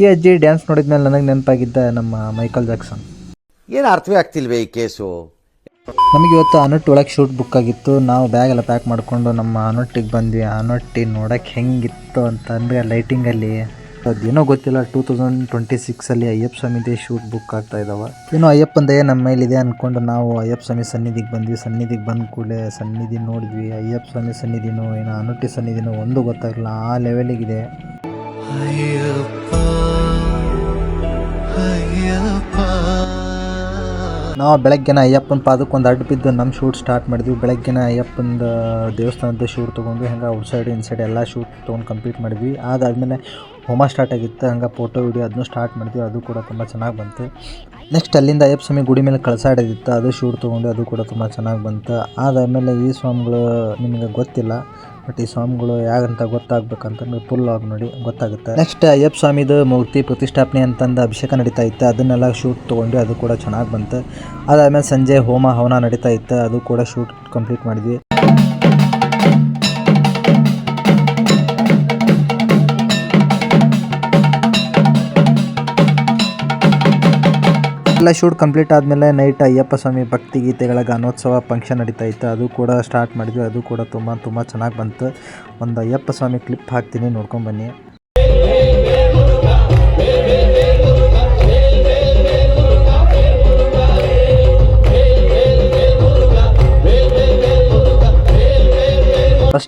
ಈ ಅಜ್ಜಿ ಡ್ಯಾನ್ಸ್ ನೋಡಿದ್ಮೇಲೆ ನನಗೆ ನೆನಪಾಗಿದ್ದ ನಮ್ಮ ಮೈಕಲ್ ಜಾಕ್ಸನ್ ಏನು ಅರ್ಥವೇ ಆಗ್ತಿಲ್ವೇ ಈ ಕೇಸು? ನಮಗೆ ಇವತ್ತು ಅನೊಟ್ಟಿ ಒಳಗೆ ಶೂಟ್ ಬುಕ್ ಆಗಿತ್ತು. ನಾವು ಬ್ಯಾಗ್ ಎಲ್ಲ ಪ್ಯಾಕ್ ಮಾಡಿಕೊಂಡು ನಮ್ಮ ಅನೊಟ್ಟಿಗೆ ಬಂದ್ವಿ. ಅನೊಟ್ಟಿ ನೋಡೋಕೆ ಹೆಂಗಿತ್ತು ಅಂತಂದರೆ ಲೈಟಿಂಗಲ್ಲಿ ಅದೇನೋ ಗೊತ್ತಿಲ್ಲ ಟೂ ತೌಸಂಡ್ ಟ್ವೆಂಟಿ ಸಿಕ್ಸಲ್ಲಿ ಅಯ್ಯಪ್ಪ ಸ್ವಾಮಿದೇ ಶೂಟ್ ಬುಕ್ ಆಗ್ತಾ ಇದ್ದಾವೆ ಏನೋ ಅಯ್ಯಪ್ಪನ ದಯೆ ನಮ್ಮ ಮೇಲಿದೆ ಅಂದ್ಕೊಂಡು ನಾವು ಅಯ್ಯಪ್ಪ ಸ್ವಾಮಿ ಸನ್ನಿಧಿಗೆ ಬಂದ್ವಿ. ಸನ್ನಿಧಿಗೆ ಬಂದ ಕೂಡಲೇ ಸನ್ನಿಧಿ ನೋಡಿದ್ವಿ. ಅಯ್ಯಪ್ಪ ಸ್ವಾಮಿ ಸನ್ನಿಧಿನೋ ಏನೋ ಅನೊಟ್ಟಿ ಸನ್ನಿಧಿನೋ ಒಂದು ಗೊತ್ತಾಗಲ್ಲ ಆ ಲೆವೆಲಿಗಿದೆ ನಾವು ಬೆಳಗ್ಗೆನ ಅಯ್ಯಪ್ಪನ ಪಾದಕ್ಕೆ ಒಂದು ಅಡ್ಡ ಬಿದ್ದು ನಮ್ಮ ಶೂಟ್ ಸ್ಟಾರ್ಟ್ ಮಾಡಿದ್ವಿ. ಬೆಳಗ್ಗೆನ ಅಯ್ಯಪ್ಪನ ದೇವಸ್ಥಾನದ ಶೂಟ್ ತೊಗೊಂಡು ಹಂಗೆ ಔಟ್ ಸೈಡ್ ಇನ್ಸೈಡ್ ಎಲ್ಲ ಶೂಟ್ ತೊಗೊಂಡು ಕಂಪ್ಲೀಟ್ ಮಾಡಿದ್ವಿ. ಅದಾದಮೇಲೆ ಹೋಮ ಸ್ಟಾರ್ಟ್ ಆಗಿತ್ತು. ಹಂಗೆ ಫೋಟೋ ವಿಡಿಯೋ ಅದನ್ನು ಸ್ಟಾರ್ಟ್ ಮಾಡಿದ್ವಿ. ಅದು ಕೂಡ ತುಂಬ ಚೆನ್ನಾಗಿ ಬಂತು. ನೆಕ್ಸ್ಟ್ ಅಲ್ಲಿಂದ ಅಯ್ಯಪ್ಪ ಸ್ವಾಮಿ ಗುಡಿ ಮೇಲೆ ಕಳಸಾಡಿದಿತ್ತು. ಅದು ಶೂಟ್ ತೊಗೊಂಡು ಅದು ಕೂಡ ತುಂಬ ಚೆನ್ನಾಗಿ ಬಂತು. ಅದಾದಮೇಲೆ ಈ ಸ್ವಾಮಿಗಳು ನಿಮಗೆ ಗೊತ್ತಿಲ್ಲ. ಬಟ್ ಈ ಸ್ವಾಮಿಗಳು ಯಾಗಂತ ಗೊತ್ತಾಗ್ಬೇಕಂತಂದ್ರೆ ಫುಲ್ ಆಗಿ ನೋಡಿ ಗೊತ್ತಾಗುತ್ತೆ. ನೆಕ್ಸ್ಟ್ ಅಯ್ಯಪ್ಪ ಸ್ವಾಮಿದು ಮೂರ್ತಿ ಪ್ರತಿಷ್ಠಾಪನೆ ಅಂತಂದು ಅಭಿಷೇಕ ನಡೀತಾ ಇತ್ತು. ಅದನ್ನೆಲ್ಲ ಶೂಟ್ ತೊಗೊಂಡು ಅದು ಕೂಡ ಚೆನ್ನಾಗಿ ಬಂತು. ಅದಾದಮೇಲೆ ಸಂಜೆ ಹೋಮ ಹವನ ನಡೀತಾ ಇತ್ತು. ಅದು ಕೂಡ ಶೂಟ್ ಕಂಪ್ಲೀಟ್ ಮಾಡಿದ್ವಿ. ಎಲ್ಲ ಶೂಟ್ ಕಂಪ್ಲೀಟ್ ಆದಮೇಲೆ ನೈಟ್ ಅಯ್ಯಪ್ಪ ಸ್ವಾಮಿ ಭಕ್ತಿ ಗೀತೆಗಳ ಗಾನೋತ್ಸವ ಫಂಕ್ಷನ್ ನಡೀತಾ ಇತ್ತು. ಅದು ಕೂಡ ಸ್ಟಾರ್ಟ್ ಮಾಡಿದ್ವಿ. ಅದು ಕೂಡ ತುಂಬ ತುಂಬ ಚೆನ್ನಾಗಿ ಬಂತು. ಒಂದು ಅಯ್ಯಪ್ಪ ಸ್ವಾಮಿ ಕ್ಲಿಪ್ ಹಾಕ್ತೀನಿ ನೋಡ್ಕೊಂಬನ್ನಿ ಫಸ್ಟ್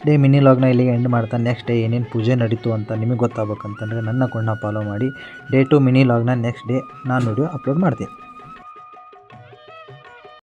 ಡೇ ಮಿನಿ ಲಾಗ್ನ ಇಲ್ಲಿಗೆ ಎಂಡ್ ಮಾಡ್ತಾ, ನೆಕ್ಸ್ಟ್ ಡೇ ಏನೇನು ಪೂಜೆ ನಡೀತು ಅಂತ ನಿಮಗೆ ಗೊತ್ತಾಗಬೇಕಂತಂದರೆ ನನ್ನ ಕೊಂಡ ಫಾಲೋ ಮಾಡಿ ಡೇ ಟು ಮಿನಿ ಲಾಗ್ನ ನೆಕ್ಸ್ಟ್ ಡೇ ನಾನು ವಿಡಿಯೋ ಅಪ್ಲೋಡ್ ಮಾಡ್ತೀನಿ.